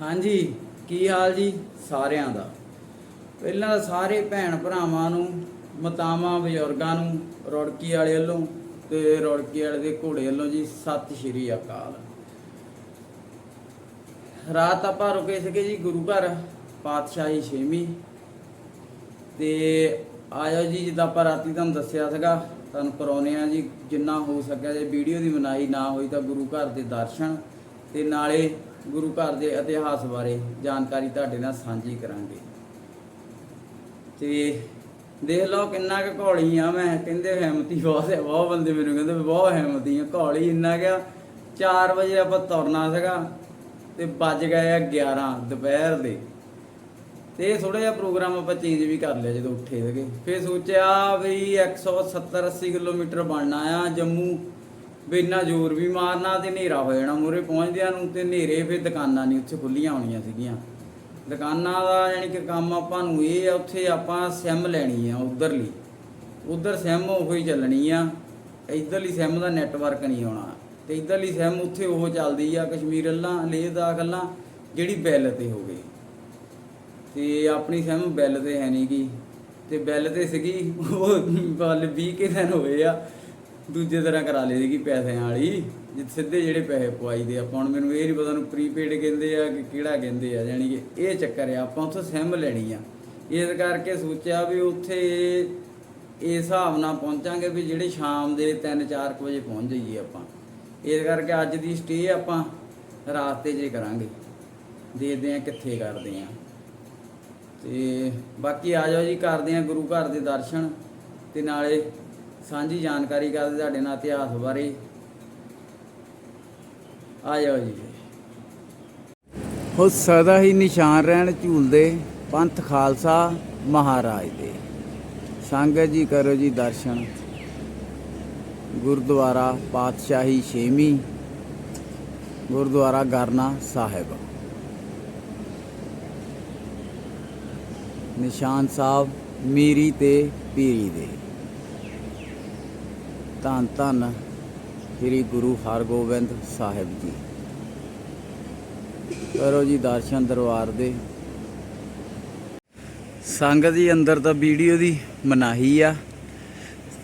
ਹਾਂਜੀ, ਕੀ ਹਾਲ ਜੀ? ਸਾਰਿਆਂ ਦਾ। ਪਹਿਲਾਂ ਸਾਰੇ ਭੈਣ ਭਰਾਵਾਂ ਨੂੰ, ਮਤਾਵਾਂ, ਬਜ਼ੁਰਗਾਂ ਨੂੰ ਰੌੜਕੀ ਵਾਲੇ ਵੱਲੋਂ ਤੇ ਰੌੜਕੀ ਵਾਲੇ ਦੇ ਘੋੜੇ ਵੱਲੋਂ ਜੀ, ਸਤਿ ਸ਼੍ਰੀ ਅਕਾਲ। ਰਾਤ ਆਪਾਂ ਰੁਕੇ ਸੀਗੇ ਜੀ ਗੁਰੂ ਘਰ, ਪਾਤਸ਼ਾਹੀ ਛੇਵੀਂ। ਤੇ ਆਇਓ ਜੀ, ਜਿੱਦਾਂ ਆਪਾਂ ਰਾਤੀ ਤੁਹਾਨੂੰ ਦੱਸਿਆ ਸੀਗਾ, ਤੁਹਾਨੂੰ ਕਰਾਉਨੇ ਆ ਜੀ, ਜਿੰਨਾ ਹੋ ਸਕਿਆ ਜੇ ਵੀਡੀਓ ਦੀ ਬਣਾਈ ਨਾ ਹੋਈ ਤਾਂ ਗੁਰੂ ਘਰ ਦੇ ਦਰਸ਼ਨ ਤੇ ਨਾਲੇ ਗੁਰੂ ਘਰ ਦੇ ਇਤਿਹਾਸ ਬਾਰੇ ਜਾਣਕਾਰੀ ਤੁਹਾਡੇ ਨਾਲ ਸਾਂਝੀ ਕਰਾਂਗੇ। ਤੇ ਦੇਖ ਲਓ ਕਿੰਨਾ ਕੁ ਘੋਲੀ ਆ, ਮੈਂ ਕਹਿੰਦੇ ਹਿੰਮਤੀ ਬਹੁਤ ਹੈ, ਬਹੁਤ ਬੰਦੇ ਮੈਨੂੰ ਕਹਿੰਦੇ ਵੀ ਬਹੁਤ ਹਿੰਮਤੀ ਆ। ਘੋਲੀ ਇੰਨਾ ਗਿਆ 4 ਵਜੇ ਆਪਾਂ ਤੁਰਨਾ ਸੀਗਾ ਤੇ ਵੱਜ ਗਏ ਆ 11 ਦੁਪਹਿਰ ਦੇ। ਤੇ ਥੋੜਾ ਜਿਹਾ ਪ੍ਰੋਗਰਾਮ ਆਪਾਂ ਚੇਂਜ ਵੀ ਕਰ ਲਿਆ ਜਦੋਂ ਉੱਠੇ ਸੀਗੇ। ਫੇਰ ਸੋਚਿਆ ਵੀ 170 80 ਕਿਲੋਮੀਟਰ ਬਣਨਾ ਆ ਜੰਮੂ। ਵੀ ਇੰਨਾ ਜ਼ੋਰ ਵੀ ਮਾਰਨਾ ਤੇ ਹਨੇਰਾ ਹੋ ਜਾਣਾ ਮੂਰੇ ਪਹੁੰਚਦਿਆਂ ਨੂੰ ਤੇ ਹਨੇਰੇ ਫਿਰ ਦੁਕਾਨਾਂ ਨਹੀਂ ਉੱਥੇ ਖੁੱਲੀਆਂ ਹੋਣੀਆਂ ਸੀਗੀਆਂ। ਦੁਕਾਨਾਂ ਦਾ ਯਾਨੀ ਕਿ ਕੰਮ ਆਪਾਂ ਨੂੰ ਇਹ ਆ, ਉੱਥੇ ਆਪਾਂ ਸਿਮ ਲੈਣੀ ਆ ਉਧਰਲੀ। ਉਧਰ ਸਿਮ ਉਹੀ ਹੀ ਚੱਲਣੀ ਆ, ਇਧਰਲੀ ਸਿਮ ਦਾ ਨੈਟਵਰਕ ਨਹੀਂ ਆਉਣਾ। ਤੇ ਇਧਰਲੀ ਸਿਮ ਉੱਥੇ ਉਹ ਚੱਲਦੀ ਆ ਕਸ਼ਮੀਰ ਅੱਲਾ ਲੇਹ ਦਾ ਗੱਲਾਂ ਜਿਹੜੀ ਬਿੱਲ ਤੇ ਹੋ ਗਈ ਤੇ ਆਪਣੀ ਸਿਮ ਬਿੱਲ ਤੇ ਹੈ ਨਹੀਂ ਗੀ। ਤੇ ਬੈਲ ਤੇ ਸੀਗੀ, ਉਹ ਵੱਲ 20 ਕੇ ਦਿਨ ਹੋਏ ਆ। ਦੂਜੇ ਤਰ੍ਹਾਂ ਕਰਾ ਲਈ ਸੀਗੀ ਪੈਸਿਆਂ ਵਾਲੀ, ਜਿ ਸਿੱਧੇ ਜਿਹੜੇ ਪੈਸੇ ਪਵਾਈ ਦੇ ਆਪਾਂ ਹੁਣ ਮੈਨੂੰ ਇਹ ਨਹੀਂ ਪਤਾ ਨੂੰ ਪ੍ਰੀਪੇਡ ਕਹਿੰਦੇ ਆ ਕਿ ਕਿਹੜਾ ਕਹਿੰਦੇ ਆ, ਯਾਨੀ ਕਿ ਇਹ ਚੱਕਰ ਆ, ਆਪਾਂ ਉੱਥੋਂ ਸਿਮ ਲੈਣੀ ਆ। ਇਸ ਕਰਕੇ ਸੋਚਿਆ ਵੀ ਉੱਥੇ ਇਸ ਹਿਸਾਬ ਨਾਲ ਪਹੁੰਚਾਂਗੇ ਵੀ ਜਿਹੜੇ ਸ਼ਾਮ ਦੇ 3-4 ਵਜੇ ਪਹੁੰਚ ਜਾਈਏ ਆਪਾਂ। ਇਸ ਕਰਕੇ ਅੱਜ ਦੀ ਸਟੇ ਆਪਾਂ ਰਾਤ 'ਤੇ ਜੇ ਕਰਾਂਗੇ। ਦੇਖਦੇ ਆ ਕਿੱਥੇ ਕਰਦੇ ਆ ਤੇ ਬਾਕੀ ਆ ਜਾਓ ਜੀ, ਕਰਦੇ ਆ ਗੁਰੂ ਘਰ ਦੇ ਦਰਸ਼ਨ ਤੇ ਨਾਲੇ ਸਾਂਝੀ ਜਾਣਕਾਰੀ ਕਰਦੇ ਤੁਹਾਡੇ ਨਾਲ ਇਤਿਹਾਸ ਬਾਰੇ। ਆ ਜਾਓ ਜੀ। ਹੋ ਸਦਾ ਹੀ ਨਿਸ਼ਾਨ ਰਹਿਣ ਝੂਲਦੇ ਪੰਥ ਖਾਲਸਾ ਮਹਾਰਾਜ ਦੇ। ਸੰਗਤ ਜੀ, ਕਰੋ ਜੀ ਦਰਸ਼ਨ। ਗੁਰਦੁਆਰਾ ਪਾਤਸ਼ਾਹੀ ਛੇਵੀਂ, ਗੁਰਦੁਆਰਾ ਗਰਨਾ ਸਾਹਿਬ। ਨਿਸ਼ਾਨ ਸਾਹਿਬ ਮੀਰੀ ਤੇ ਪੀਰੀ ਦੇ। ਧੰਨ ਧੰਨ ਸ੍ਰੀ ਗੁਰੂ ਹਰਗੋਬਿੰਦ ਸਾਹਿਬ ਜੀ। ਕਰੋ ਜੀ ਦਰਸ਼ਨ ਦਰਬਾਰ ਦੇ। ਸੰਗਤ ਜੀ ਅੰਦਰ ਤਾਂ ਵੀਡੀਓ ਦੀ ਮਨਾਹੀ ਆ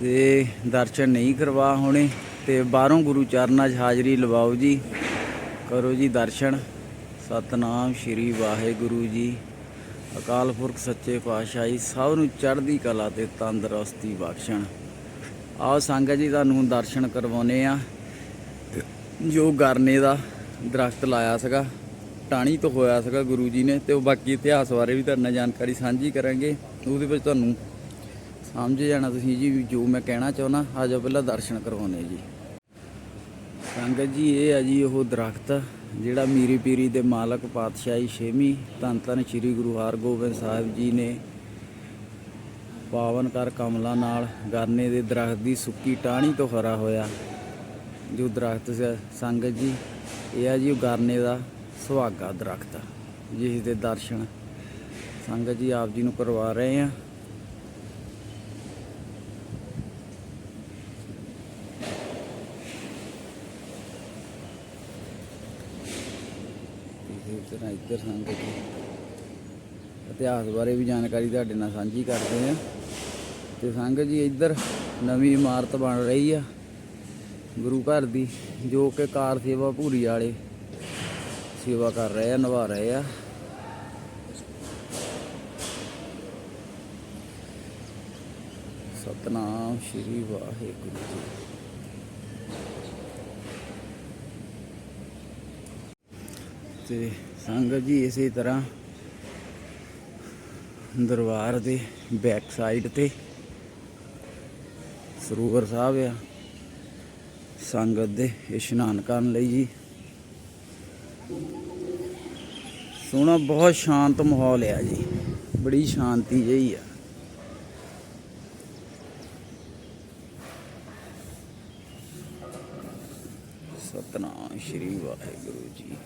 ਤੇ ਦਰਸ਼ਨ ਨਹੀਂ ਕਰਵਾ ਹੋਣੇ ਤੇ ਬਾਹਰੋਂ ਗੁਰੂ ਚਰਨਾਂ 'ਚ ਹਾਜ਼ਰੀ ਲਵਾਓ ਜੀ। ਕਰੋ ਜੀ ਦਰਸ਼ਨ। ਸਤਨਾਮ ਸ੍ਰੀ ਵਾਹਿਗੁਰੂ ਜੀ। ਅਕਾਲ ਪੁਰਖ ਸੱਚੇ ਪਾਤਸ਼ਾਹੀ ਸਭ ਨੂੰ ਚੜ੍ਹਦੀ ਕਲਾ ਤੇ ਤੰਦਰੁਸਤੀ ਬਖਸ਼ਣ। ਆਓ ਸੰਗਤ ਜੀ ਤੁਹਾਨੂੰ ਦਰਸ਼ਨ ਕਰਵਾਉਨੇ ਆ। ਜੋ ਗਰਨੇ ਦਾ ਦਰਖਤ ਲਾਇਆ ਸੀਗਾ ਟਾਣੀ ਤੋਂ ਹੋਇਆ ਸੀਗਾ ਗੁਰੂ ਜੀ ਨੇ ਤੇ ਉਹ ਬਾਕੀ ਇਤਿਹਾਸ ਬਾਰੇ ਵੀ ਤੁਹਾਡੇ ਨਾਲ ਜਾਣਕਾਰੀ ਸਾਂਝੀ ਕਰਾਂਗੇ। ਉਹਦੇ ਵਿੱਚ ਤੁਹਾਨੂੰ ਸਮਝ ਜਾਣਾ ਤੁਸੀਂ ਜੀ ਜੋ ਮੈਂ ਕਹਿਣਾ ਚਾਹੁੰਦਾ ਆ ਜਾਓ ਪਹਿਲਾਂ ਦਰਸ਼ਨ ਕਰਵਾਉਨੇ ਜੀ। ਸੰਗਤ ਜੀ, ਇਹ ਆ ਜੀ ਉਹ ਦਰਖਤ ਜਿਹੜਾ ਮੀਰੀ ਪੀਰੀ ਦੇ ਮਾਲਕ ਪਾਤਸ਼ਾਹੀ ਛੇਵੀਂ ਧੰਨ ਧੰਨ ਸ੍ਰੀ ਗੁਰੂ ਹਰਗੋਬਿੰਦ ਸਾਹਿਬ ਜੀ ਨੇ ਪਾਵਨ ਕਰ ਕਮਲਾਂ ਨਾਲ ਗਰਨੇ ਦੇ ਦਰਖਤ ਦੀ ਸੁੱਕੀ ਟਾਹਣੀ ਤੋਂ ਹਰਾ ਹੋਇਆ। ਜੋ ਦਰਖਤ ਸ- ਸੰਗਤ ਜੀ, ਇਹ ਆ ਜੀ ਉਹ ਗਰਨੇ ਦਾ ਸੁਹਾਗਾ ਦਰਖਤ। ਜਿਸ ਦੇ ਦਰਸ਼ਨ ਸੰਗਤ ਜੀ ਆਪ ਜੀ ਨੂੰ ਕਰਵਾ ਰਹੇ ਆ। ਇੱਧਰ ਸੰਗਤ ਜੀ, ਇਤਿਹਾਸ ਬਾਰੇ ਵੀ ਜਾਣਕਾਰੀ ਤੁਹਾਡੇ ਨਾਲ ਸਾਂਝੀ ਕਰਦੇ ਆ। ਤੇ ਸੰਗਤ ਜੀ ਇੱਧਰ ਨਵੀਂ ਇਮਾਰਤ ਬਣ ਰਹੀ ਆ, ਗੁਰੂ ਘਰ ਦੀ, ਜੋ ਕਿ ਕਾਰ ਸੇਵਾ ਭੂਰੀ ਵਾਲੇ ਸੇਵਾ ਕਰ ਰਹੇ ਆ, ਨਿਭਾ ਰਹੇ ਆ। ਸਤਨਾਮ ਸ਼੍ਰੀ ਵਾਹਿਗੁਰੂ ਜੀ। ਤੇ ਸੰਗਤ ਜੀ ਇਸੇ ਤਰ੍ਹਾਂ ਦਰਬਾਰ ਦੇ ਬੈਕ ਸਾਈਡ ਤੇ ਸਰੋਵਰ ਸਾਹਿਬ ਆ। ਸੰਗਤ ਦੇ ਇਸ਼ਨਾਨ ਕਰਨ ਲਈ ਜੀ। ਸੋਹਣਾ, ਬਹੁਤ ਸ਼ਾਂਤ ਮਾਹੌਲ ਆ ਜੀ। ਬੜੀ ਸ਼ਾਂਤੀ ਜਿਹੀ ਆ। ਸਤਨਾਮ ਸ਼੍ਰੀ ਵਾਹਿਗੁਰੂ ਜੀ।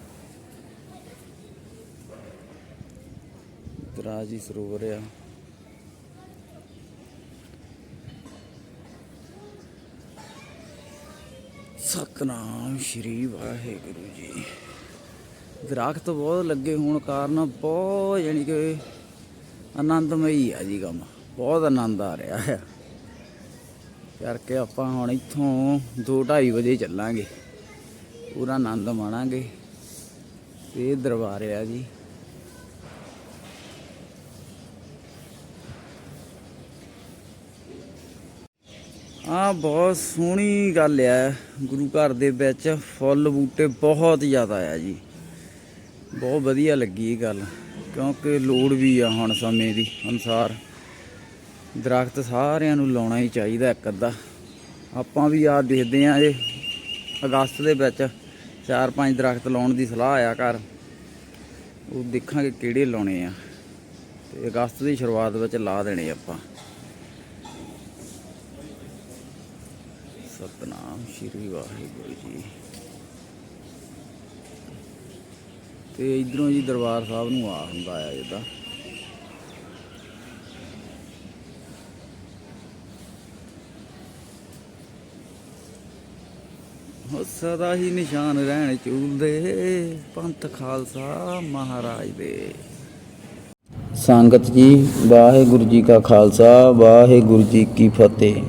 ਦਰਾਜੀ ਸਰੋਵਰ ਆ। ਸਤਨਾਮ ਸ਼੍ਰੀ ਵਾਹਿਗੁਰੂ ਜੀ। ਦਰਖਤ ਬਹੁਤ ਲੱਗੇ ਹੋਣ ਕਾਰਨ ਬਹੁਤ ਯਾਨੀ ਕਿ ਆਨੰਦਮਈ ਆ ਜੀ ਕੰਮ। ਬਹੁਤ ਆਨੰਦ ਆ ਰਿਹਾ ਹੈ ਕਰਕੇ ਆਪਾਂ ਹੁਣ ਇੱਥੋਂ 2:30 ਵਜੇ ਚੱਲਾਂਗੇ। ਪੂਰਾ ਆਨੰਦ ਮਾਣਾਂਗੇ। ਤੇ ਇਹ ਦਰਬਾਰ ਆ ਜੀ। ਆ ਬਹੁਤ ਸੋਹਣੀ ਗੱਲ ਆ। ਗੁਰੂ ਘਰ ਦੇ ਵਿੱਚ ਫੁੱਲ ਬੂਟੇ ਬਹੁਤ ਜ਼ਿਆਦਾ ਆ ਜੀ। ਬਹੁਤ ਵਧੀਆ ਲੱਗੀ ਇਹ ਗੱਲ, ਕਿਉਂਕਿ ਲੋੜ ਵੀ ਆ ਹੁਣ ਸਮੇਂ ਦੀ ਅਨੁਸਾਰ। ਦਰਖਤ ਸਾਰਿਆਂ ਨੂੰ ਲਾਉਣਾ ਹੀ ਚਾਹੀਦਾ ਇੱਕ ਅੱਧਾ। ਆਪਾਂ ਵੀ ਆ ਦੇਖਦੇ ਆ ਜੇ ਅਗਸਤ ਦੇ ਵਿੱਚ ਚਾਰ ਪੰਜ ਦਰਖਤ ਲਾਉਣ ਦੀ ਸਲਾਹ ਆਇਆ ਘਰ। ਉਹ ਦੇਖਾਂਗੇ ਕਿਹੜੇ ਲਾਉਣੇ ਆ। ਤੇ ਅਗਸਤ ਦੀ ਸ਼ੁਰੂਆਤ ਵਿੱਚ ਲਾ ਦੇਣੇ ਆਪਾਂ ਸਤਨਾਮ ਸ਼੍ਰੀ ਵਾਹਿਗੁਰੂ ਜੀ। ਤੇ ਇਧਰੋਂ ਜੀ ਦਰਬਾਰ ਸਾਹਿਬ ਨੂੰ ਆ ਹੁੰਦਾ ਆ ਜਿੱਦਾਂ। ਹੋ ਸਦਾ ਹੀ ਨਿਸ਼ਾਨ ਰਹਿਣ ਚੂਲਦੇ ਪੰਥ ਖਾਲਸਾ ਮਹਾਰਾਜ ਦੇ। ਸੰਗਤ ਜੀ, ਵਾਹਿਗੁਰੂ ਜੀ ਕਾ ਖਾਲਸਾ, ਵਾਹਿਗੁਰੂ ਜੀ ਕੀ ਫਤਿਹ।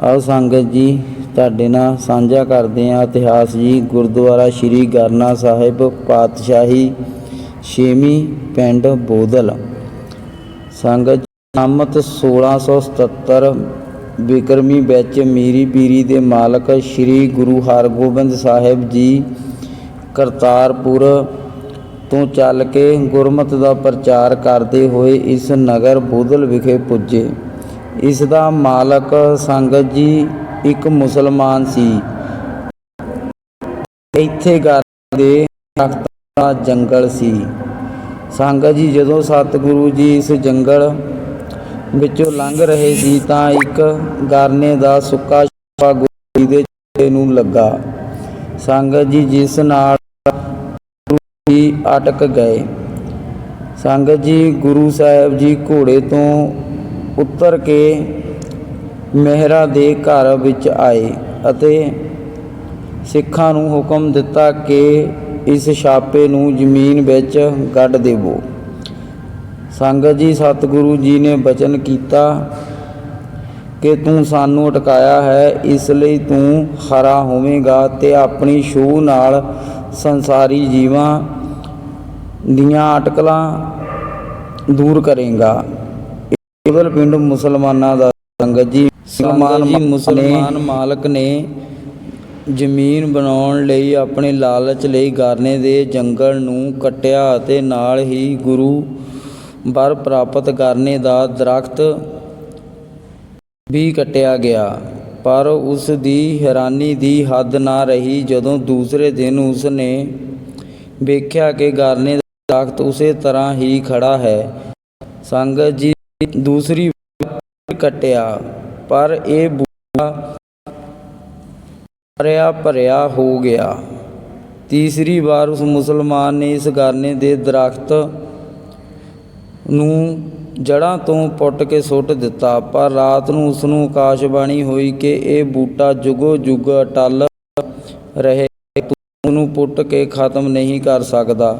ਆ ਸੰਗਤ ਜੀ ਤੁਹਾਡੇ ਨਾਲ ਸਾਂਝਾ ਕਰਦੇ ਹਾਂ ਇਤਿਹਾਸ ਜੀ, ਗੁਰਦੁਆਰਾ ਸ਼੍ਰੀ ਗਰਨਾ ਸਾਹਿਬ, ਪਾਤਸ਼ਾਹੀ, ਛੇਵੀਂ ਪਿੰਡ ਬੋਦਲ ਸੰਗਤ ਨਾਮਤ 1677 ਬਿਕਰਮੀ ਵਿੱਚ ਮੀਰੀ ਪੀਰੀ ਦੇ ਮਾਲਕ ਸ੍ਰੀ ਗੁਰੂ ਹਰਗੋਬਿੰਦ ਸਾਹਿਬ ਜੀ ਕਰਤਾਰਪੁਰ ਤੋਂ ਚੱਲ ਕੇ ਗੁਰਮਤ ਦਾ ਪ੍ਰਚਾਰ ਕਰਦੇ ਹੋਏ ਇਸ ਨਗਰ ਬੋਧਲ ਵਿਖੇ ਪੁੱਜੇ। ਇਸ ਦਾ ਮਾਲਕ ਸੰਗਤ ਜੀ ਇੱਕ ਮੁਸਲਮਾਨ ਸੀ। ਇੱਥੇ ਗਰ ਦੇ ਦਾ ਜੰਗਲ ਸੀ। ਸੰਗਤ ਜੀ ਜਦੋਂ ਸਤਿਗੁਰੂ ਜੀ ਇਸ ਜੰਗਲ ਵਿੱਚੋਂ ਲੰਘ ਰਹੇ ਸੀ ਤਾਂ ਇੱਕ ਗਾਰਨੇ ਦਾ ਸੁੱਕਾ ਛਾਪਾ ਗੁਰੂ ਜੀ ਦੇ ਚਿਹਰੇ ਨੂੰ ਲੱਗਾ। ਸੰਗਤ ਜੀ ਜਿਸ ਨਾਲ ਜੀ ਅਟਕ ਗਏ। ਸੰਗਤ ਜੀ ਗੁਰੂ ਸਾਹਿਬ ਜੀ ਘੋੜੇ ਤੋਂ ਉਤਰ ਕੇ ਮਹਿਰਾ ਦੇ ਘਰ ਵਿੱਚ ਆਏ ਅਤੇ ਸਿੱਖਾਂ ਨੂੰ ਹੁਕਮ ਦਿੱਤਾ ਕਿ ਇਸ ਛਾਪੇ ਨੂੰ ਜ਼ਮੀਨ ਵਿੱਚ ਗੱਡ ਦੇਵੋ। ਸੰਗਤ ਜੀ, ਸਤਿਗੁਰੂ ਜੀ ਨੇ ਬਚਨ ਕੀਤਾ ਕਿ ਤੂੰ ਸਾਨੂੰ ਅਟਕਾਇਆ ਹੈ, ਇਸ ਲਈ ਤੂੰ ਹਰਾ ਹੋਵੇਂਗਾ ਤੇ ਆਪਣੀ ਛੂਹ ਨਾਲ ਸੰਸਾਰੀ ਜੀਵਾਂ ਦੀਆਂ ਅਟਕਲਾਂ ਦੂਰ ਕਰੇਗਾ। ਕੇਵਲ ਪਿੰਡ ਮੁਸਲਮਾਨਾਂ ਦਾ ਸੰਗਤ ਜੀ ਮੁਸਲਮਾਨ ਮਾਲਕ ਨੇ ਜ਼ਮੀਨ ਬਣਾਉਣ ਲਈ ਆਪਣੇ ਲਾਲਚ ਲਈ ਗਰਨੇ ਦੇ ਜੰਗਲ ਨੂੰ ਕੱਟਿਆ ਅਤੇ ਨਾਲ ਹੀ ਗੁਰੂ ਵਰ ਪ੍ਰਾਪਤ ਕਰਨੇ ਦਾ ਦਰਖਤ ਵੀ ਕੱਟਿਆ ਗਿਆ। ਪਰ ਉਸ ਦੀ ਹੈਰਾਨੀ ਦੀ ਹੱਦ ਨਾ ਰਹੀ ਜਦੋਂ ਦੂਸਰੇ ਦਿਨ ਉਸ ਨੇ ਵੇਖਿਆ ਕਿ ਗਰਨੇ ਦਾ ਦਰਖਤ ਉਸੇ ਤਰ੍ਹਾਂ ਹੀ ਖੜਾ ਹੈ। ਸੰਗਤ ਜੀ ਦੂਸਰੀ ਵਾਰ ਕੱਟਿਆ, ਪਰ ਇਹ ਬੂਟਾ ਭਰਿਆ ਭਰਿਆ ਹੋ ਗਿਆ। ਤੀਸਰੀ ਵਾਰ ਉਸ ਮੁਸਲਮਾਨ ਨੇ ਇਸ ਗਰਨੇ ਦੇ ਦਰਖਤ ਨੂੰ ਜੜਾਂ ਤੋਂ ਪੁੱਟ ਕੇ ਸੁੱਟ ਦਿੱਤਾ, ਪਰ ਰਾਤ ਨੂੰ ਉਸ ਨੂੰ ਆਕਾਸ਼ਬਾਣੀ ਹੋਈ ਕਿ ਇਹ ਬੂਟਾ ਜੁਗੋ ਜੁਗ ਅਟਲ ਰਹੇ, ਤੂੰ ਨੂੰ ਪੁੱਟ ਕੇ ਖਤਮ ਨਹੀਂ ਕਰ ਸਕਦਾ।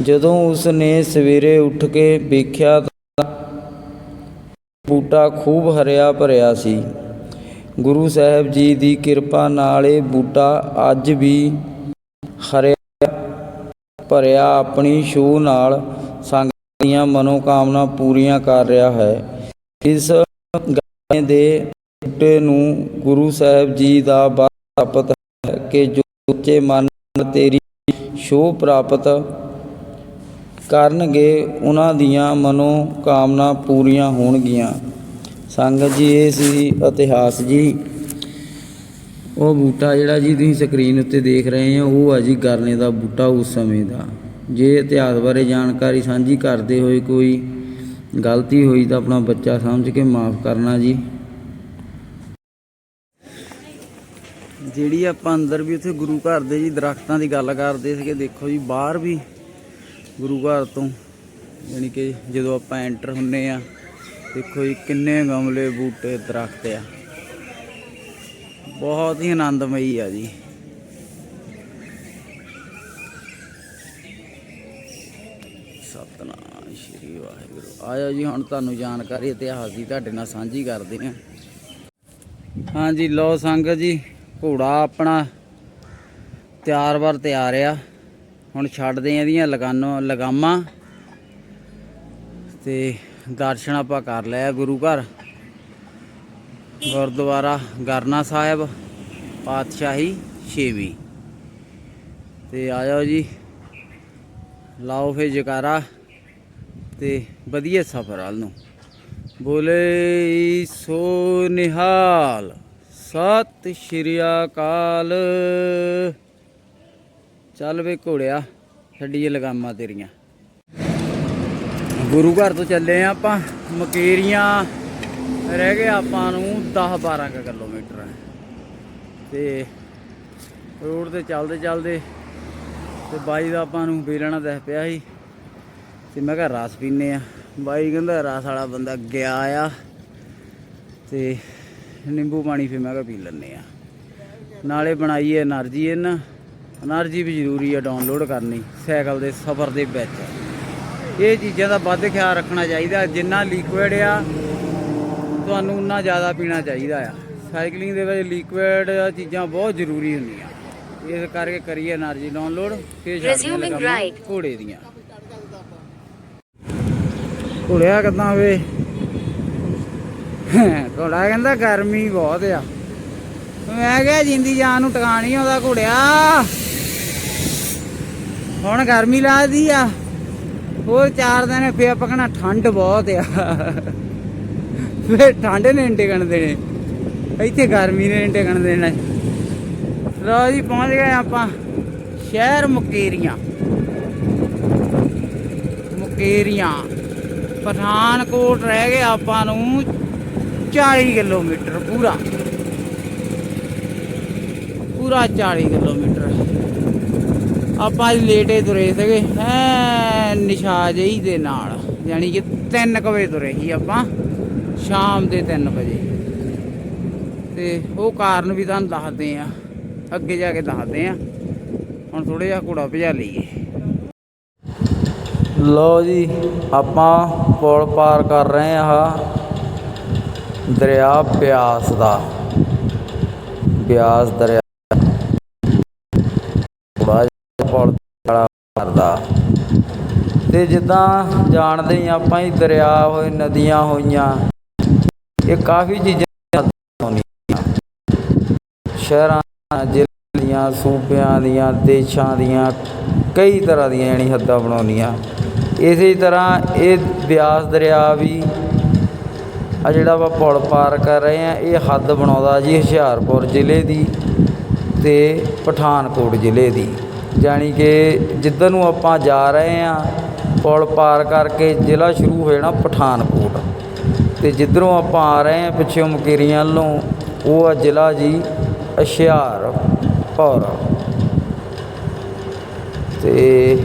ਜਦੋਂ ਉਸ ਨੇ ਸਵੇਰੇ ਉੱਠ ਕੇ ਵੇਖਿਆ ਬੂਟਾ ਖੂਬ ਹਰਿਆ ਭਰਿਆ ਸੀ। ਗੁਰੂ ਸਾਹਿਬ ਜੀ ਦੀ ਕਿਰਪਾ ਨਾਲ ਇਹ ਬੂਟਾ ਅੱਜ ਵੀ ਹਰਿਆ ਭਰਿਆ ਆਪਣੀ ਛੂਹ ਨਾਲ ਸੰਗਤ ਦੀਆਂ ਮਨੋਕਾਮਨਾ ਪੂਰੀਆਂ ਕਰ ਰਿਹਾ ਹੈ। ਇਸ ਗਾਣੇ ਦੇ ਬੂਟੇ ਨੂੰ ਗੁਰੂ ਸਾਹਿਬ ਜੀ ਦਾ ਬਲ ਪ੍ਰਾਪਤ ਹੈ ਕਿ ਜੋ ਉੱਚੇ ਮਨ ਤੇਰੀ ਛੋਹ ਪ੍ਰਾਪਤ ਕਰਨਗੇ, ਉਹਨਾਂ ਦੀਆਂ ਮਨੋ ਕਾਮਨਾ ਪੂਰੀਆਂ ਹੋਣਗੀਆਂ। ਸੰਗਤ ਜੀ, ਇਹ ਸੀ ਇਤਿਹਾਸ ਜੀ। ਉਹ ਬੂਟਾ ਜਿਹੜਾ ਜੀ ਤੁਸੀਂ ਸਕਰੀਨ ਉੱਤੇ ਦੇਖ ਰਹੇ ਹੋ, ਉਹ ਆ ਜੀ ਗਰਨੇ ਦਾ ਬੂਟਾ ਉਸ ਸਮੇਂ ਦਾ। ਜੇ ਇਤਿਹਾਸ ਬਾਰੇ ਜਾਣਕਾਰੀ ਸਾਂਝੀ ਕਰਦੇ ਹੋਏ ਕੋਈ ਗਲਤੀ ਹੋਈ ਤਾਂ ਆਪਣਾ ਬੱਚਾ ਸਮਝ ਕੇ ਮਾਫ ਕਰਨਾ ਜੀ। ਜਿਹੜੀ ਆਪਾਂ ਅੰਦਰ ਵੀ ਉੱਥੇ ਗੁਰੂ ਘਰ ਦੇ ਜੀ ਦਰਖਤਾਂ ਦੀ ਗੱਲ ਕਰਦੇ ਸੀਗੇ, ਦੇਖੋ ਜੀ, ਬਾਹਰ ਵੀ ਗੁਰੂ ਘਰ ਤੋਂ, ਯਾਨੀ ਕਿ ਜਦੋਂ ਆਪਾਂ ਐਂਟਰ ਹੁੰਨੇ ਆ, ਦੇਖੋ ਜੀ ਕਿੰਨੇ ਗਮਲੇ ਬੂਟੇ ਦਰਖਤ ਆ। ਬਹੁਤ ਹੀ ਆਨੰਦਮਈ ਆ ਜੀ। ਸਤਨਾਮ ਸ਼੍ਰੀ ਵਾਹਿਗੁਰੂ। ਆਇਓ ਜੀ, ਹੁਣ ਤੁਹਾਨੂੰ ਜਾਣਕਾਰੀ, ਇਤਿਹਾਸ ਦੀ ਤੁਹਾਡੇ ਨਾਲ ਸਾਂਝੀ ਕਰਦੇ ਹਾਂ। ਹਾਂਜੀ ਲੋ ਸੰਗਤ ਜੀ, ਘੋੜਾ ਆਪਣਾ ਤਿਆਰ ਵਰ ਤਿਆਰ ਆ। ਹੁਣ ਛੱਡਦੇ ਆ ਇਹਦੀਆਂ ਲਗਾਨੋ ਲਗਾਮਾਂ। ਤੇ ਦਰਸ਼ਨ ਆਪਾਂ ਕਰ ਲਿਆ ਗੁਰੂ ਘਰ। ਗੁਰਦੁਆਰਾ ਗਰਨਾ ਸਾਹਿਬ, ਪਾਤਸ਼ਾਹੀ ਛੇਵੀਂ। ਤੇ ਜਾਓ ਜੀ, ਲਾਓ ਫੇ ਜਕਾਰਾ ਤੇ ਵਧੀਆ ਸਫ਼ਰ ਹਾਲ ਨੂੰ। ਬੋਲੇ ਸੋ ਨਿਹਾਲ, ਸਤਿ ਸ਼੍ਰੀ ਅਕਾਲ। ਚੱਲ ਵੇ ਘੋੜਿਆ, ਛੱਡੀ ਛੱਡੀਏ ਲਗਾਮਾਂ ਤੇਰੀਆਂ। ਗੁਰੂ ਘਰ ਤੋਂ ਚੱਲੇ ਆ ਆਪਾਂ, ਮਕੇਰੀਆਂ। ਰਹਿ ਗਏ ਆਪਾਂ ਨੂੰ 10 12 ਕਿਲੋਮੀਟਰ। ਤੇ ਰੋਡ ਤੇ ਚੱਲਦੇ ਚੱਲਦੇ ਤੇ ਬਾਈ ਦਾ ਆਪਾਂ ਨੂੰ ਬੇਲਣਾ ਦਿਸ ਪਿਆ ਸੀ। ਤੇ ਮੈਂ ਕਿਹਾ ਰਸ ਪੀਨੇ ਆ। ਬਾਈ ਕਹਿੰਦਾ ਰਸ ਵਾਲਾ ਬੰਦਾ ਗਿਆ ਆ। ਤੇ ਨਿੰਬੂ ਪਾਣੀ ਫੇ ਮੈਂ ਕਿਹਾ ਪੀ ਲੈਣੇ ਆ। ਨਾਲੇ ਬਣਾਈ ਐ એનર્ਜੀ ਇਹਨਾਂ। ਐਨਰਜੀ ਵੀ ਜ਼ਰੂਰੀ ਆ ਡਾਊਨਲੋਡ ਕਰਨੀ ਸਾਈਕਲ ਦੇ ਸਫ਼ਰ ਦੇ ਵਿੱਚ। ਇਹ ਚੀਜ਼ਾਂ ਦਾ ਵੱਧ ਖਿਆਲ ਰੱਖਣਾ ਚਾਹੀਦਾ ਜਿੰਨਾ ਲਿਕੁਇਡ ਆ ਤੁਹਾਨੂੰ ਉਨਾ ਜ਼ਿਆਦਾ ਪੀਣਾ ਚਾਹੀਦਾ ਆ। ਸਾਈਕਲਿੰਗ ਦੇ ਵਿੱਚ ਲਿਕੁਇਡ ਚੀਜ਼ਾਂ ਬਹੁਤ ਜ਼ਰੂਰੀ ਹੁੰਦੀਆਂ। ਇਸ ਕਰਕੇ ਕਰੀਏ ਐਨਰਜੀ ਡਾਊਨਲੋਡ ਤੇ ਘੋੜੇ ਦੀਆਂ। ਘੋੜਿਆ ਕਿਦਾਂ ਵੇ? ਘੋੜਾ ਕਹਿੰਦਾ ਗਰਮੀ ਬਹੁਤ ਆ। ਮੈਂ ਕਿਹਾ ਜਿੰਦੀ ਜਾਨ ਨੂੰ ਟਿਕਾਣੀ ਆਉਂਦਾ ਘੋੜਿਆ। ਹੁਣ ਗਰਮੀ ਲੱਗਦੀ ਆ। ਹੋਰ ਚਾਰ ਦਿਨ ਫੇਰ ਪਕਣਾ ਠੰਡ ਬਹੁਤ ਆ। ਫੇਰ ਠੰਡ ਨੇ ਟਿਕਣ ਦੇਣੇ। ਇੱਥੇ ਗਰਮੀ ਨੇ ਟਿਕਣ ਦੇਣਾ। ਲੋ ਜੀ, ਪਹੁੰਚ ਗਏ ਆਪਾਂ ਸ਼ਹਿਰ ਮੁਕੇਰੀਆਂ। ਮੁਕੇਰੀਆਂ। ਪਠਾਨਕੋਟ ਰਹਿ ਗਏ ਆਪਾਂ ਨੂੰ 40 ਕਿਲੋਮੀਟਰ ਪੂਰਾ। ਪੂਰਾ 40 ਕਿਲੋਮੀਟਰ। ਆਪਾਂ ਅੱਜ ਲੇਟੇ ਤੁਰੇ ਸੀਗੇ। ਐ ਨਿਸ਼ਾ ਜਈ ਦੇ ਨਾਲ। ਯਾਨੀ ਕਿ 3 ਵਜੇ ਤੁਰੇ ਸੀ ਆਪਾਂ, ਸ਼ਾਮ ਦੇ 3 ਵਜੇ। ਤੇ ਉਹ ਕਾਰਨ ਵੀ ਤੁਹਾਨੂੰ ਦੱਸਦੇ ਆ। ਅੱਗੇ ਜਾ ਕੇ ਦੱਸਦੇ ਆ। ਹੁਣ ਥੋੜਾ ਜਿਹਾ ਘੋੜਾ ਭਜਾ ਲਈਏ। ਲੋ ਜੀ, ਆਪਾਂ ਪੁਲ ਪਾਰ ਕਰ ਰਹੇ ਆ ਦਰਿਆ ਬਿਆਸ ਦਾ। ਬਿਆਸ ਦਰਿਆ ਥੋੜਾ ਜਿਹਾ ਪੁਲ ਵਾਲਾ ਕਰਦਾ ਤੇ ਜਿੱਦਾਂ ਜਾਣਦੇ ਹੀ ਆਪਾਂ ਹੀ ਦਰਿਆ ਹੋਏ, ਨਦੀਆਂ ਹੋਈਆਂ। ਇਹ ਕਾਫੀ ਚੀਜ਼ਾਂ ਹੁੰਦੀਆਂ। ਸ਼ਹਿਰਾਂ, ਜ਼ਿਲ੍ਹਿਆਂ ਦੀਆਂ ਸੂਬਿਆਂ ਦੀਆਂ, ਦੇਸ਼ਾਂ ਦੀਆਂ, ਕਈ ਤਰ੍ਹਾਂ ਦੀਆਂ ਯਾਨੀ ਹੱਦਾਂ ਬਣਾਉਂਦੀਆਂ। ਇਸੇ ਤਰ੍ਹਾਂ ਇਹ ਬਿਆਸ ਦਰਿਆ ਵੀ ਆ ਜਿਹੜਾ ਆਪਾਂ ਪੁਲ ਪਾਰ ਕਰ ਰਹੇ ਆ ਇਹ ਹੱਦ ਬਣਾਉਂਦਾ ਜੀ ਹੁਸ਼ਿਆਰਪੁਰ ਜ਼ਿਲ੍ਹੇ ਦੀ ਤੇ ਪਠਾਨਕੋਟ ਜ਼ਿਲ੍ਹੇ ਦੀ। ਯਾਨੀ ਕਿ ਜਿੱਧਰ ਨੂੰ ਆਪਾਂ ਜਾ ਰਹੇ ਆ ਪੁਲ ਪਾਰ ਕਰਕੇ ਜ਼ਿਲ੍ਹਾ ਸ਼ੁਰੂ ਹੋ ਜਾਣਾ ਪਠਾਨਕੋਟ। ਤੇ ਜਿੱਧਰੋਂ ਆਪਾਂ ਆ ਰਹੇ ਹਾਂ ਪਿੱਛੇ ਮਕੇਰੀਆਂ ਵੱਲੋਂ, ਉਹ ਆ ਜ਼ਿਲ੍ਹਾ ਜੀ ਹੁਸ਼ਿਆਰਪੁਰ ਤੇ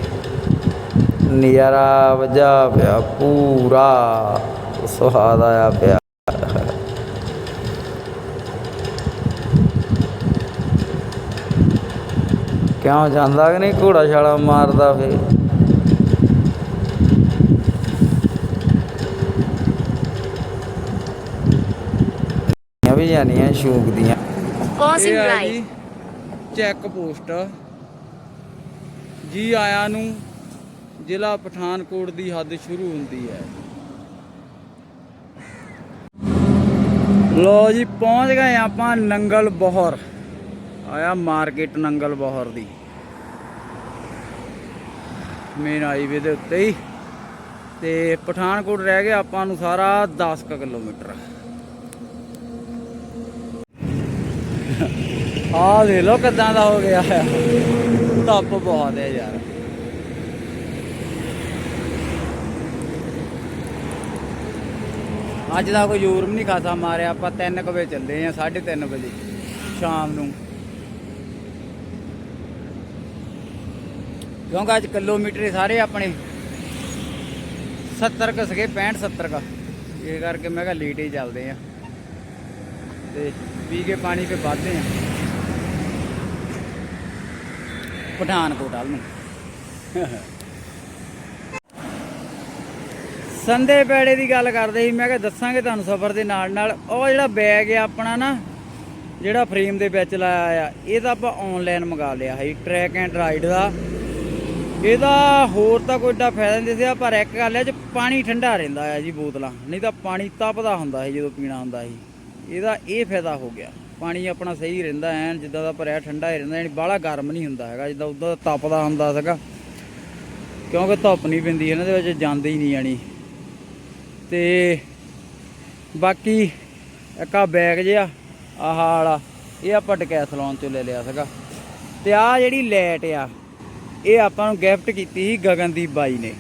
ਨਜ਼ਾਰਾ ਵਜਾ ਪਿਆ, ਪੂਰਾ ਸੁਹਾਦ ਆਇਆ ਪਿਆ। ਕਿਉਂ ਜਾਂਦਾ ਕਿ ਨਹੀਂ ਘੋੜਾ ਛਾਲਾ ਮਾਰਦਾ ਫੇ ਵੀ ਜਾਨੀਆਂ ਸ਼ੂਕ ਦੀਆਂ। ਆ right. ਜੀ ਚੈੱਕ ਪੋਸਟ। ਜੀ ਆਇਆਂ ਨੂੰ ਜ਼ਿਲ੍ਹਾ ਪਠਾਨਕੋਟ ਦੀ ਹੱਦ ਸ਼ੁਰੂ ਹੁੰਦੀ ਹੈ। ਲੋ ਜੀ ਪਹੁੰਚ ਗਏ ਆਪਾਂ ਨੰਗਲ ਬੋਹਰ। ਆਇਆ ਮਾਰਕੀਟ ਨੰਗਲ ਬੋਹਰ ਦੀ। ਮੇਨ ਹਾਈਵੇ ਦੇ ਉੱਤੇ ਹੀ। ਤੇ ਪਠਾਨਕੋਟ ਰਹਿ ਗਿਆ ਆਪਾਂ ਨੂੰ ਸਾਰਾ 10 ਕੁ ਕਿਲੋਮੀਟਰ। ਆਹ ਦੇ ਲੋ ਕਿਦਾਂ ਦਾ ਹੋ ਗਿਆ। ਹੈ ਧੁੱਪ ਬਹੁਤ ਹੈ ਯਾਰ। ਅੱਜ ਦਾ ਕੋਈ ਜ਼ੋਰ ਵੀ ਨਹੀਂ ਖਾਸਾ ਮਾਰਿਆ। ਆਪਾਂ 3 ਵਜੇ ਚੱਲੇ ਆ 3:30 ਵਜੇ, ਸ਼ਾਮ ਨੂੰ। ਕਿਉਂਕਿ ਅੱਜ ਕਿਲੋਮੀਟਰ ਸਾਰੇ ਆਪਣੇ। 70 ਕ ਸਕੇ 65 70 ਕ। ਇਹ ਕਰਕੇ ਮੈਂ ਕਿਹਾ ਲੇਟ ਹੀ ਚੱਲਦੇ ਆ ਤੇ ਪੀ ਕੇ ਪਾਣੀ ਤੇ ਵੱਧਦੇ ਆ ਪਠਾਨਕੋਟ ਵੱਲ ਨੂੰ। ਸੰਦੇ ਪੈੜੇ ਦੀ ਗੱਲ ਕਰਦੇ ਸੀ, ਮੈਂ ਕਿਹਾ ਦੱਸਾਂਗੇ ਤੁਹਾਨੂੰ ਸਫ਼ਰ ਦੇ ਨਾਲ ਨਾਲ। ਉਹ ਜਿਹੜਾ ਬੈਗ ਆ ਆਪਣਾ ਨਾ, ਜਿਹੜਾ ਫਰੇਮ ਦੇ ਵਿੱਚ ਲਾਇਆ ਆ ਇਹ ਤਾਂ ਆਪਾਂ ਆਨਲਾਈਨ ਮੰਗਾ ਲਿਆ ਹੈ ਟਰੈਕ ਐਂਡ ਰਾਈਡ ਦਾ। ਇਹਦਾ ਹੋਰ ਤਾਂ ਕੋਈ ਏਡਾ ਫਾਇਦਾ ਨਹੀਂ ਦਿਸਿਆ ਪਰ ਇੱਕ ਗੱਲ ਹੈ ਚ ਪਾਣੀ ਠੰਡਾ ਰਹਿੰਦਾ ਆ ਜੀ ਬੋਤਲਾਂ। ਨਹੀਂ ਤਾਂ ਪਾਣੀ ਤਪਦਾ ਹੁੰਦਾ ਸੀ ਜਦੋਂ ਪੀਣਾ ਹੁੰਦਾ ਸੀ। ਇਹਦਾ ਇਹ ਫਾਇਦਾ ਹੋ ਗਿਆ। ਪਾਣੀ ਆਪਣਾ ਸਹੀ ਰਹਿੰਦਾ ਐਨ, ਜਿੱਦਾਂ ਦਾ ਭਰਿਆ ਠੰਡਾ ਹੀ ਰਹਿੰਦਾ, ਯਾਨੀ ਬਾਹਲਾ ਗਰਮ ਨਹੀਂ ਹੁੰਦਾ ਹੈਗਾ, ਜਿੱਦਾਂ ਉਦਾਂ ਦਾ ਤਪਦਾ ਹੁੰਦਾ ਸੀਗਾ। ਕਿਉਂਕਿ ਧੁੱਪ ਨਹੀਂ ਪੈਂਦੀ, ਇਹਨਾਂ ਦੇ ਵਿੱਚ ਜਾਂਦੀ ਹੀ ਨਹੀਂ ਜਾਣੀ ਤੇ ਬਾਕੀ ਇੱਕ ਆ ਬੈਗ ਜਿਹਾ, ਆਹ ਵਾਲਾ, ਇਹ ਆਪਾਂ ਡਕੈਥਲੌਨ ਚੋਂ ਲੈ ਲਿਆ ਸੀਗਾ। ਤੇ ਆ ਜਿਹੜੀ ਲੈਟ ਆ, ਇਹ ਆਪਾਂ ਨੂੰ ਗਿਫਟ ਕੀਤੀ ਸੀ ਗਗਨਦੀਪ ਬਾਈ ਨੇ।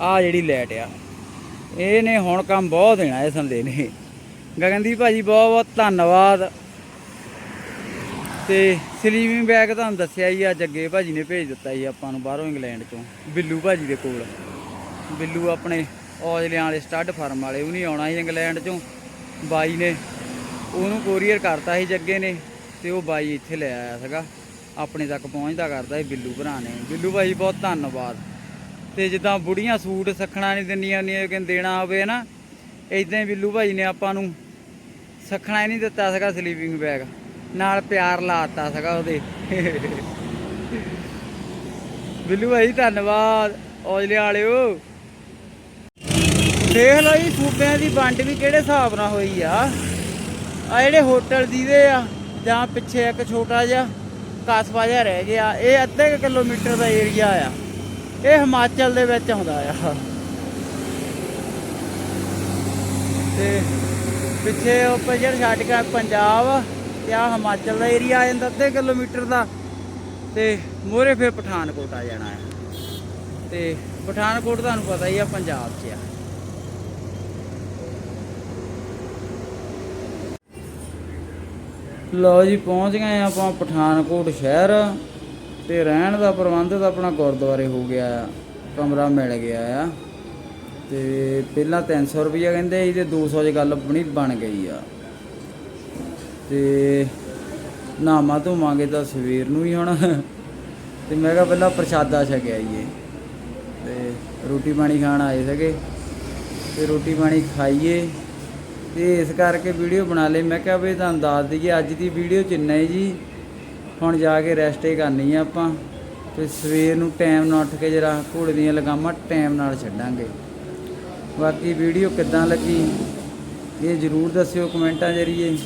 ਆ ਜਿਹੜੀ ਲੈਟ ਆ, ਇਹਨੇ ਹੁਣ ਕੰਮ ਬਹੁਤ ਦੇਣਾ ਇਹ ਸੰਦੇ ਨੇ। ਗਗਨਦੀਪ ਭਾਜੀ ਬਹੁਤ ਬਹੁਤ ਧੰਨਵਾਦ। ਤੇ ਸਲੀਵਿੰਗ ਬੈਗ ਤੁਹਾਨੂੰ ਦੱਸਿਆ ਹੀ ਆ ਜੱਗੇ ਭਾਜੀ ਨੇ ਭੇਜ ਦਿੱਤਾ ਜੀ ਆਪਾਂ ਨੂੰ ਬਾਹਰੋਂ ਇੰਗਲੈਂਡ ਚੋਂ, ਬਿੱਲੂ ਭਾਜੀ ਦੇ ਕੋਲ। ਬਿੱਲੂ ਆਪਣੇ ਔਜਲਿਆਂ ਵਾਲੇ ਸਟੱਡ ਫਾਰਮ ਵਾਲੇ ਉਹਨੇ ਆਉਣਾ ਸੀ ਇੰਗਲੈਂਡ ਚੋਂ। ਬਾਈ ਨੇ ਉਹਨੂੰ ਕੋਰੀਅਰ ਕਰਤਾ ਸੀ ਜੱਗੇ ਨੇ, ਤੇ ਉਹ ਬਾਈ ਇੱਥੇ ਲੈ ਆਇਆ ਸੀਗਾ। ਆਪਣੇ ਤੱਕ ਪਹੁੰਚਦਾ ਕਰਦਾ ਸੀ ਬਿੱਲੂ ਭਰਾ ਨੇ। ਬਿੱਲੂ ਭਾਈ ਬਹੁਤ ਧੰਨਵਾਦ। ਤੇ ਜਿੱਦਾਂ ਬੁੜੀਆਂ ਸੂਟ ਸਖਣਾ ਨਹੀਂ ਦਿੰਦੀਆਂ ਹੁੰਦੀਆਂ ਕਿ ਦੇਣਾ ਹੋਵੇ ਨਾ ਇਦਾਂ ਹੀ ਬਿੱਲੂ ਭਾਈ ਨੇ ਆਪਾਂ ਨੂੰ ਸਖਣਾ ਹੀ ਨਹੀਂ ਦਿੱਤਾ ਸੀਗਾ ਸਲੀਪਿੰਗ ਬੈਗ। ਨਾਲ ਪਿਆਰ ਲਾਤਾ ਸੀਗਾ ਉਹਦੇ। ਬਿੱਲੂ ਭਾਈ, ਧੰਨਵਾਦ, ਔਜਲੇ ਵਾਲਿਓ। ਦੇਖ ਲਓ ਜੀ, ਸੂਬਿਆਂ ਦੀ ਵੰਡ ਵੀ ਕਿਹੜੇ ਹਿਸਾਬ ਨਾਲ ਹੋਈ ਆ। ਆ ਜਿਹੜੇ ਹੋਟਲ ਦੀਦੇ ਆ, ਜਾਂ ਪਿੱਛੇ ਇੱਕ ਛੋਟਾ ਜਿਹਾ ਕਸਬਾ ਜਿਹਾ ਰਹਿ ਗਿਆ, ਇਹ ਅੱਧੇ ਕਿਲੋਮੀਟਰ ਦਾ ਏਰੀਆ ਆ। ਇਹ ਹਿਮਾਚਲ ਦੇ ਵਿੱਚ ਆਉਂਦਾ ਆ। ਤੇ ਪਿੱਛੇ ਉੱਪਰ ਜਿਹੜਾ ਛੱਡ ਕੇ ਪੰਜਾਬ। ਤੇ ਆ ਹਿਮਾਚਲ ਦਾ ਏਰੀਆ ਆ ਜਾਂਦਾ ਅੱਧੇ ਕਿਲੋਮੀਟਰ ਦਾ। ਤੇ ਮੋਰੇ ਫਿਰ ਪਠਾਨਕੋਟ ਆ ਜਾਣਾ ਹੈ। ਤੇ ਪਠਾਨਕੋਟ ਤੁਹਾਨੂੰ ਪਤਾ ਹੀ ਆ, ਪੰਜਾਬ 'ਚ ਆ। ਲਓ ਜੀ, ਪਹੁੰਚ ਗਏ ਆਪਾਂ ਪਠਾਨਕੋਟ ਸ਼ਹਿਰ। ਤੇ ਰਹਿਣ ਦਾ ਪ੍ਰਬੰਧ ਤਾਂ ਆਪਣਾ ਗੁਰਦੁਆਰੇ ਹੋ ਗਿਆ ਆ। ਕਮਰਾ ਮਿਲ ਗਿਆ ਆ। ਤੇ ਪਹਿਲਾਂ 300 ਰੁਪਈਆ ਕਹਿੰਦੇ ਸੀ ਤੇ 200 ਚ ਗੱਲ ਬਣੀ, ਬਣ ਗਈ ਆ। ਤੇ ਨਾਮਾ ਧੋਵਾਂਗੇ ਤਾਂ ਸਵੇਰ ਨੂੰ ਹੀ ਹੁਣ। ਤੇ ਮੈਂ ਕਿਹਾ ਪਹਿਲਾਂ ਪ੍ਰਸ਼ਾਦਾ ਛਕਿਆ ਈਏ ਤੇ ਰੋਟੀ ਪਾਣੀ ਖਾਣ ਆਏ ਸੀਗੇ। ਤੇ ਰੋਟੀ ਪਾਣੀ ਖਾਈਏ। ਤੇ ਇਸ ਕਰਕੇ ਵੀਡੀਓ ਬਣਾ ਲਈ। ਮੈਂ ਕਿਹਾ ਵੀ ਤੁਹਾਨੂੰ ਦੱਸ ਦਈਏ ਅੱਜ ਦੀ ਵੀਡੀਓ ਚ ਇੰਨਾ ਹੀ ਜੀ। ਹੁਣ ਜਾ ਕੇ ਰੈਸਟ ਹੀ ਕਰਨੀ ਆ ਆਪਾਂ। ਤੇ ਸਵੇਰ ਨੂੰ ਟਾਈਮ ਨਾਲ ਉੱਠ ਕੇ ਜਰਾ ਘੋੜੇ ਦੀਆਂ ਲਗਾਮਾਂ ਟਾਈਮ ਨਾਲ ਛੱਡਾਂਗੇ। ਬਾਕੀ ਵੀਡੀਓ ਕਿੱਦਾਂ ਲੱਗੀ, ਇਹ ਜਰੂਰ ਦੱਸਿਓ ਕਮੈਂਟਾਂ ਜਰੀਏ।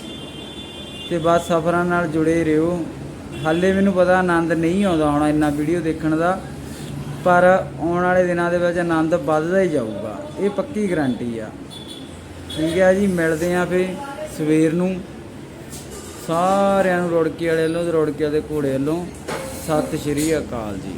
ਤੇ ਬਸ ਸਫ਼ਰਾਂ ਨਾਲ ਜੁੜੇ ਰਹੋ। ਹਾਲੇ ਮੈਨੂੰ ਪਤਾ ਆਨੰਦ ਨਹੀਂ ਆਉਂਦਾ ਹੁਣ ਇੰਨਾ ਵੀਡੀਓ ਦੇਖਣ ਦਾ, ਪਰ ਆਉਣ ਵਾਲੇ ਦਿਨਾਂ ਦੇ ਵਿੱਚ ਆਨੰਦ ਵੱਧਦਾ ਹੀ ਜਾਊਗਾ। ਇਹ ਪੱਕੀ ਗਾਰੰਟੀ ਆ। ਠੀਕ ਹੈ ਜੀ, ਮਿਲਦੇ ਆਂ ਫੇ ਸਵੇਰ ਨੂੰ। ਸਾਰਿਆਂ ਨੂੰ ਰੁੜਕੀ ਵਾਲੇ ਵੱਲੋਂ ਤੇ ਰੁੜਕੀ ਦੇ ਘੋੜੇ ਵੱਲੋਂ। ਸਤਿ ਸ਼੍ਰੀ ਅਕਾਲ ਜੀ।